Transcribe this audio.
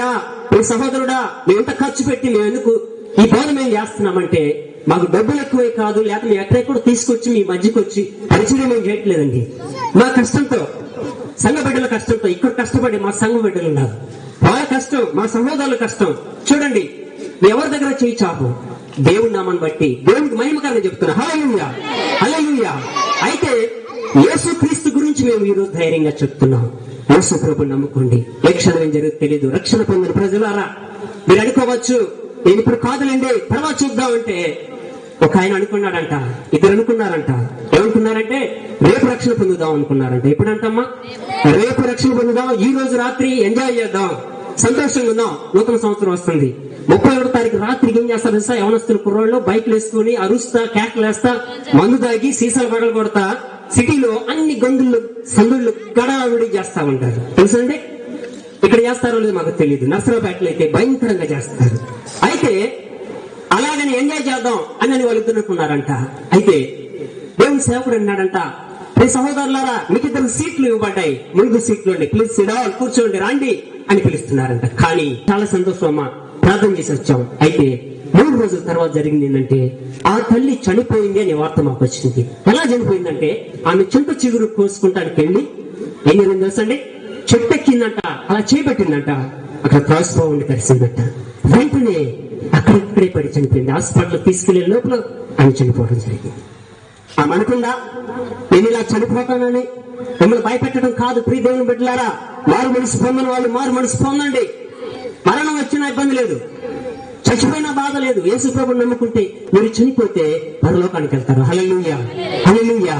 బిడ్డ మీ సహోదరుడా మేము ఎంత ఖర్చు పెట్టి మేము ఎందుకు ఈ బోధ మేము చేస్తున్నామంటే మాకు డబ్బులు ఎక్కువే కాదు లేక మీ ఎక్కడెక్కడ తీసుకొచ్చి మీ మధ్యకి వచ్చి పరిచయం మేము చేయట్లేదండి. మా కష్టంతో సంఘ బిడ్డల కష్టంతో ఇక్కడ కష్టపడి మా సంఘ బిడ్డలు ఉన్నారు. వాళ్ళ కష్టం మా సహోదరుల కష్టం. చూడండి ఎవరి దగ్గర చేయి చాపు? దేవుడి నామాన్ని బట్టి దేవుడికి మహిమకరంగా చెప్తున్నా. హల్లెలూయా అలయ్యా అయితే యేసు క్రీస్తు గురించి మేము ఈరోజు ధైర్యంగా చెప్తున్నాం. యేసు ప్రభు నమ్ముకోండి. ఏ క్షణం ఏం జరుగుతుంది తెలియదు రక్షణ పొందిన ప్రజలారా మీరు అనుకోవచ్చు నేను ఇప్పుడు కాదులేండి తర్వాత చూద్దామంటే ఒక ఆయన అనుకున్నాడంట ఇద్దరు అనుకున్నారంట. ఏమనుకున్నారంటే రేపు రక్షణ పొందుదాం అనుకున్నారంట. ఎప్పుడంటమ్మా? రేపు రక్షణ పొందుదాం ఈ రోజు రాత్రి ఎంజాయ్ చేద్దాం. సంతోషంగా ఉందాం. నూతన సంవత్సరం వస్తుంది. ముప్పై ఒకటో తారీఖు రాత్రికి ఏం చేస్తారు తెలుసా? యవనస్తులు కుర్రోళ్ళు బైక్లు వేసుకుని అరుస్తా క్యాట్లు వేస్తా మందు తాగి సీసాలు పగలు కొడతా సిటీలో అన్ని గంగుళ్ళు సందుళ్ళు గడావిడి చేస్తా ఉంటారు. తెలుసండి? ఇక్కడ చేస్తారో లేదు మాకు తెలియదు నర్సరావుపేటలు అయితే భయంకరంగా చేస్తారు. అయితే అలాగని ఎంజాయ్ చేద్దాం అని అని వాళ్ళు ఇద్దరుకున్నారంట అయితే దేవుని సేవకుడు అన్నాడంట మీ సహోదరులారా మీకు ఇద్దరు సీట్లు ఇవ్వబడ్డాయి. ముందు సీట్లు అండి ప్లీజ్ సిడాల్ కూర్చోండి రాండి అని పిలుస్తున్నారంట. కానీ చాలా సంతోషం అమ్మా. ప్రార్థన చేసి వచ్చాం. అయితే మూడు రోజుల తర్వాత జరిగింది ఏంటంటే ఆ తల్లి చనిపోయింది అనే వార్త మాకు వచ్చింది. ఎలా చనిపోయిందంటే ఆమె చింత చిగురు కోసుకుంటానికి వెళ్ళి ఏం జరిగింది తెలుసండి? చెట్టెక్కిందంట అలా చేపట్టిందంట. అక్కడ త్రాసులో ఉండి కలిసిందంట. వెంటనే అక్కడిక్కడే పడి చనిపోయింది. హాస్పిటల్ తీసుకెళ్ళే లోపల ఆమె చనిపోవడం జరిగింది. ఆమె అనుకుందా నేను ఇలా చనిపోతానని మిమ్మల్ని భయపెట్టడం కాదు. ప్రియ దేవుని బిడ్డలారా మారు మనసు పొందని వాళ్ళు మారు మనసు పొందండి. మరణం వచ్చినా ఇబ్బంది లేదు. చచ్చిపోయినా బాధ లేదు. యేసు ప్రభు నమ్ముకుంటే మీరు చనిపోతే పరలోకానికి వెళ్తారు. Hallelujah hallelujah